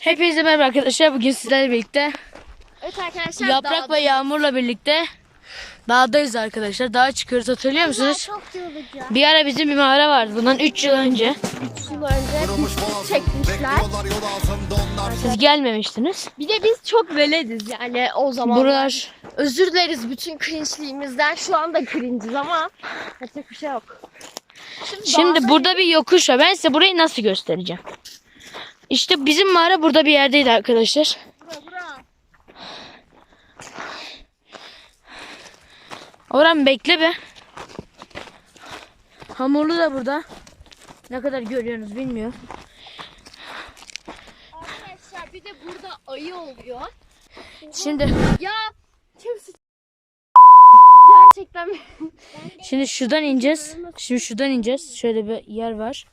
Hepinize merhaba arkadaşlar. Bugün sizlerle birlikte Evet arkadaşlar Yaprak ve Yağmur'la birlikte dağdayız arkadaşlar. Dağa çıkıyoruz hatırlıyor musunuz? Çok yorucu. Bir ara bizim bir mağara vardı. Bundan 3 yıl önce. yıl önce çekmişler. Siz gelmemiştiniz. Bir de biz çok velediz yani o zaman. Buralar Özür dileriz bütün cringe'liğimizden. Şu anda cringe'iz ama yapacak bir şey yok. Şimdi dağda- burada bir yokuş var. Ben size burayı nasıl göstereceğim. İşte bizim mağara burada bir yerdeydi arkadaşlar. Bura, bura. Orhan bekle be. Hamurlu da burada. Ne kadar görüyorsunuz bilmiyorum. Arkadaşlar bir de burada ayı oluyor. Şimdi Ya kimse Gerçekten şimdi şuradan ineceğiz. Şimdi şuradan ineceğiz. Şöyle bir yer var.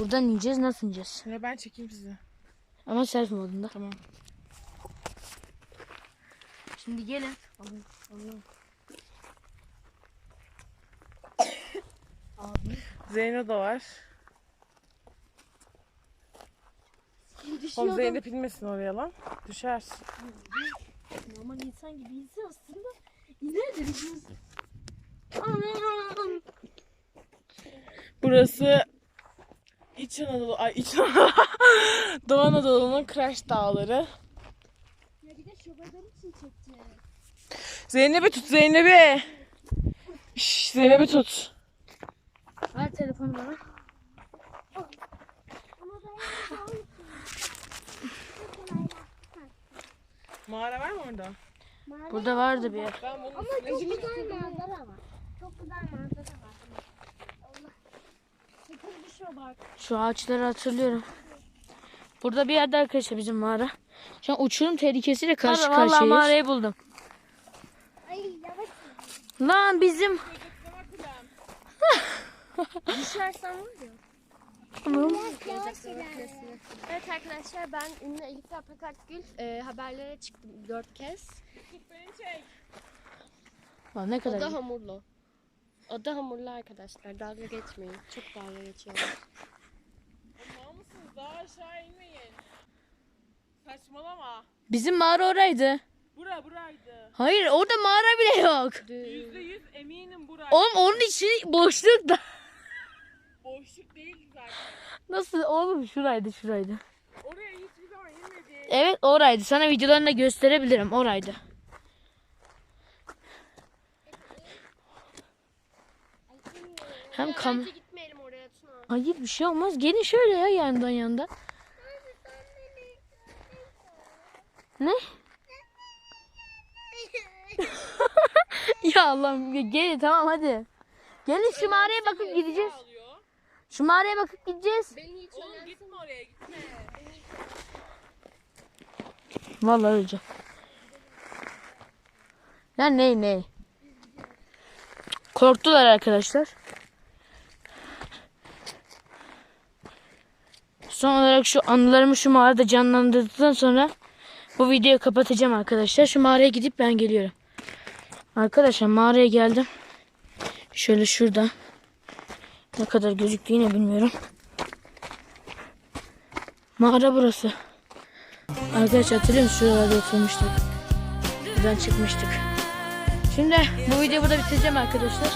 Buradan ineceğiz. Nasıl ineceğiz? Ya ben çekeyim sizi. Ama selfie modunda. Tamam. Şimdi gelin. Zeyno da var. Oğlum Zeynep inmesin oraya lan. Düşer. Normal insan gibi insan aslında. İneriz. Anam. Burası İç Anadolu, ay İç Anadolu, Doğu Anadolu'nun Crash Dağları. Ya bir de şobadan için çekeceğiz. Zeynep'i tut Zeynep'i. Şşş Zeynep'i tut. Ver telefonu bana. Mağara var mı orada? Burada vardı bir yer. Ben Ama çok güzel manzara var. Çok güzel manzara var. Bak. Şu ağaçları hatırlıyorum. Burada bir yerde arkadaşlar bizim mağara. Şu an uçurum tehlikesiyle karşı Vallahi karşıyayız. mağarayı buldum. Ay yavaş. Lan bizim. Düşersen var ya. Tamam. Evet arkadaşlar ben ünlü Elif Yaprak Akgül e, haberlere çıktım dört kez. Beni çek. Lan ne O kadar da iyi. hamurlu. O da hamurlu arkadaşlar. Dalga geçmeyin. Çok dalga geçiyorlar. Mal mısınız? Daha aşağı inmeyin. Saçmalama. Bizim mağara oraydı. Bura buraydı. Hayır orada mağara bile yok. Yüzde yüz eminim buraydı. Oğlum onun içi boşlukta. Boşluk değildi zaten. Nasıl oğlum şuraydı şuraydı. Oraya hiçbir zaman inmedi. Evet oraydı. Sana videolarını gösterebilirim. Oraydı. Hem kam Bence gitmeyelim oraya Tuna. Hayır bir şey olmaz. Gelin şöyle ya yandan yandan. Ne? ya Allah'ım gelin tamam hadi. Gelin şu mağaraya bakıp gideceğiz. Şu mağaraya bakıp gideceğiz. Beni hiç Oğlum gitme oraya gitme. Vallahi öleceğim. Ya ne ne? Korktular arkadaşlar. Son olarak şu anılarımı şu mağarada canlandırdıktan sonra bu videoyu kapatacağım arkadaşlar. Şu mağaraya gidip ben geliyorum. Arkadaşlar mağaraya geldim. Şöyle şurada. Ne kadar gözüktü bilmiyorum. Mağara burası. Arkadaşlar hatırlıyor musunuz? Şuralarda oturmuştuk. Buradan çıkmıştık. Şimdi bu videoyu burada bitireceğim arkadaşlar.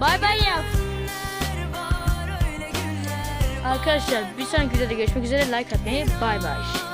Bay bay yap. Arkadaşlar bir sonraki videoda görüşmek üzere. Like atmayı. Bay bay.